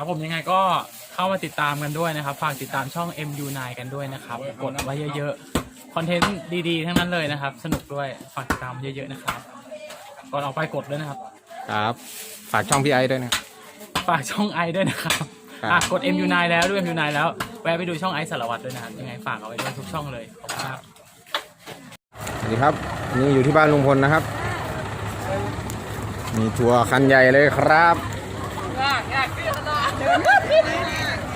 ครับผมยังไงก็เข้ามาติดตามกันด้วยนะครับ ฝากติดตามช่อง MU9 กันด้วยนะครับ กดไว้เยอะๆ คอนเทนต์ดีๆ ทั้งนั้นเลยนะครับ สนุกด้วย ฝากติดตามเยอะๆนะครับ ก่อนออกไปกดด้วยนะครับ ครับ ฝากช่องพี่ไอ้ด้วยนะ ฝากช่องไอด้วยนะครับครับ อะกด MU9 แล้วด้วย MU9 แล้ว แวะไปดูช่องไอสารวัตรด้วยนะครับยังไงฝากเอาไว้ด้วยทุกช่องเลย ขอบคุณครับ สวัสดีครับนี่อยู่ที่บ้านลุงพลนะครับ มีทัวร์คันใหญ่เลยครับ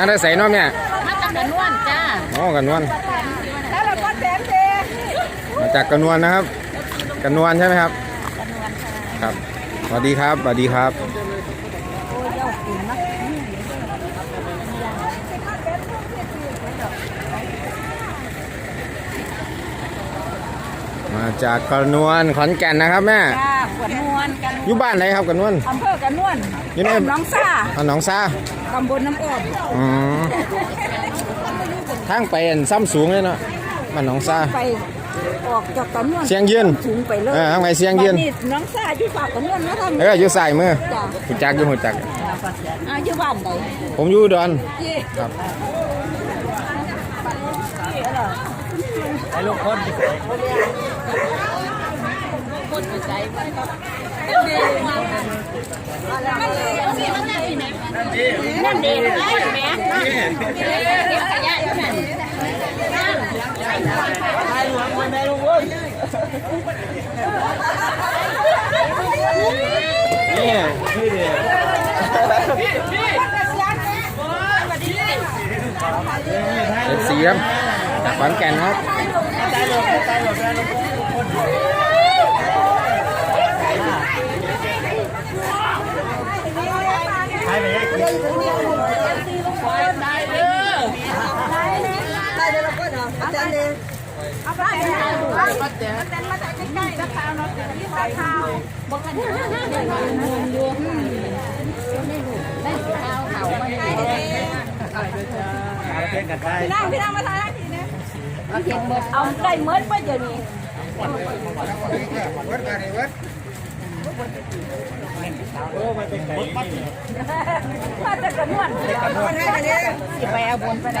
าได้ใส่เน้อเนี่ยมาตำกันนวลจ้าโอ้กันนวลมาจากกันนวลนะครับกันนวลใช่ไหมครับครับสวัสดีครับสวัสดีครับมาจากกันนวลขอนแก่นนะครับแม่ อยู่บ้านไหนครับกันนวลอำเภอกันนวลอยู่ในน้องซ่าอ่าหนองซาตำบลน้ำอ้อมอืมทางไปอันซ้ำสูงเลยเนาะบ้านหนองซาไปออกจากกันนวลเสียงยืนสูงไปเลยเออทางไปเสียงยืนบัดน้องซ่าอยู่ฝากกันนวลนะท่านเอออยู่สายมือจ้าหูจักอยู่หูจักอ่าอยู่บ้านใดผมอยู่อุดอนยี่ครับไอ้ลูกคนคนหัวใจมั นก็นั่นดีนั่นดีแม่เก็บขยะอยู่นั่นนี่พี่เดียเอฟซีครับจากขอนแก่นครับ ใช่ไหม พี่นางพี่นางมาทานทีนะเอาได้เมิดไปเดี๋ยวนี้มาจากกระนวลสิไปเอาบนไปไหน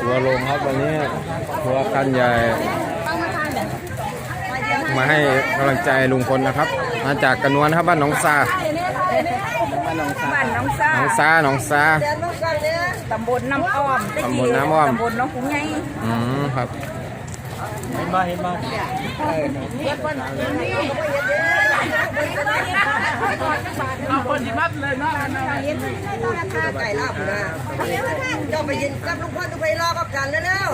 ทัวลงครับวันนี้ทัวร์คันใหญ่ มาให้กำลังใจลุงพลนะครับ มาจากกระนวลครับบ้านหนองซาบ้านน้องซาหนองซาหนองซาตำบลน้ำอ้อมตำบลน้ำอ้อมตำบลน้องกุ้งไงอืมครับ เห็นมาเห็นมาเอาคนที่มัดเลยเนาะไก่ลาบนะเจ้าไปยินกับลุงพ่อทุกไปรอกับกันแล้ว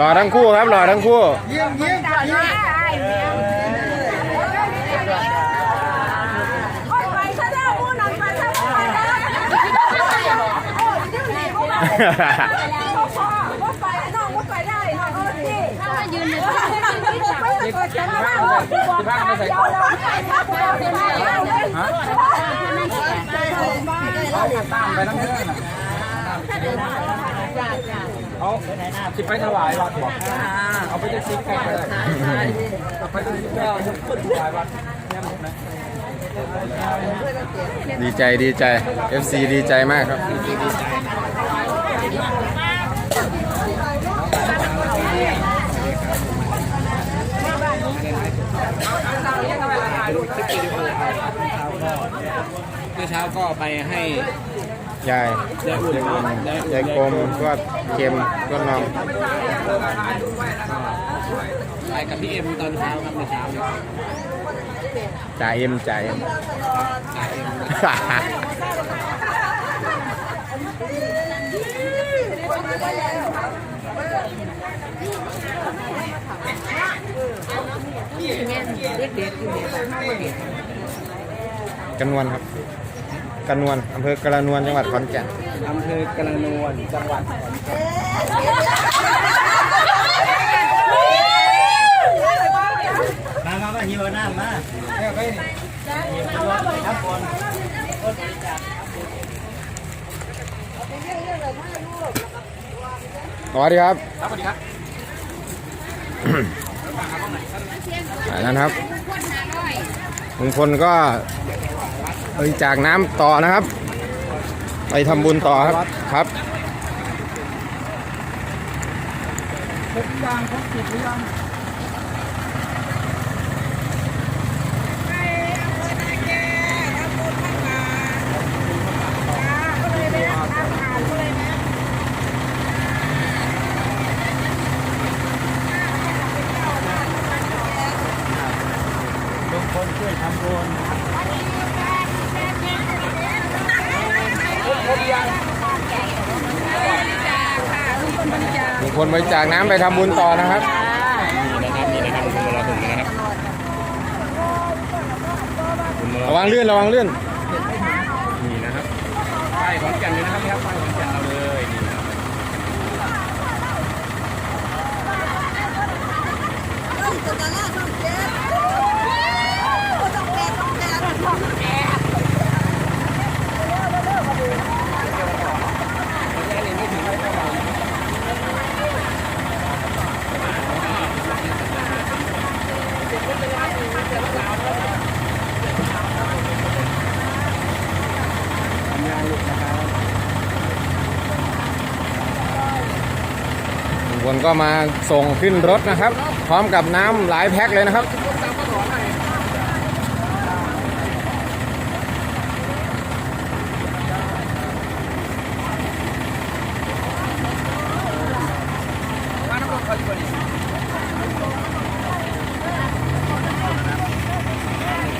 รอทั้งคู่ครับรอทั้งคู่ไป มาตามไปน้ำเนื้อเอาสิไปถวายวัดบอกเอาไปจะซิกแพคเลยเอาไปจะซิกแพคถวายวัดเนี่ยหมดนะดีใจดีใจ FC ดีใจมากครับ เมื่อเช้าก็ไปให้ยายยายอุ่นยายยายกลมก็เค็มก็นองไปกับพี่เอ็มตอนเช้าครับเมื่อเช้าเนี่ยจ่าเอ็มจ่าเอ็ม กันนวลครับกันนวลอำเภอกระนวลจังหวัดขอนแก่นอำเภอกระนวลจังหวัดมามามาหิวน้ำมาเนี่ยไปนี่ครับคน สวัสดีครับครับสวัสดีครับอันนั้นครับลุงพลก็บริจาคน้ำต่อนะครับ ไปทำบุญต่อครับครับครบยังครบสิบหรือยัง คนช่วยทำบุญลุงพลบริจาคน้ำไปทำบุญต่อนะครับ นี่นะครับนี่นะครับคุณมาเราถึงนะครับระวังเลื่อนระวังเลื่อนนี่นะครับไปขอนแก่นเลยนะครับนี่ครับไปขอนแก่นเราเลยนี่นะครับ ลุงพล ก็มาส่งขึ้นรถนะครับ พร้อมกับน้ำหลายแพ็คเลยนะครับ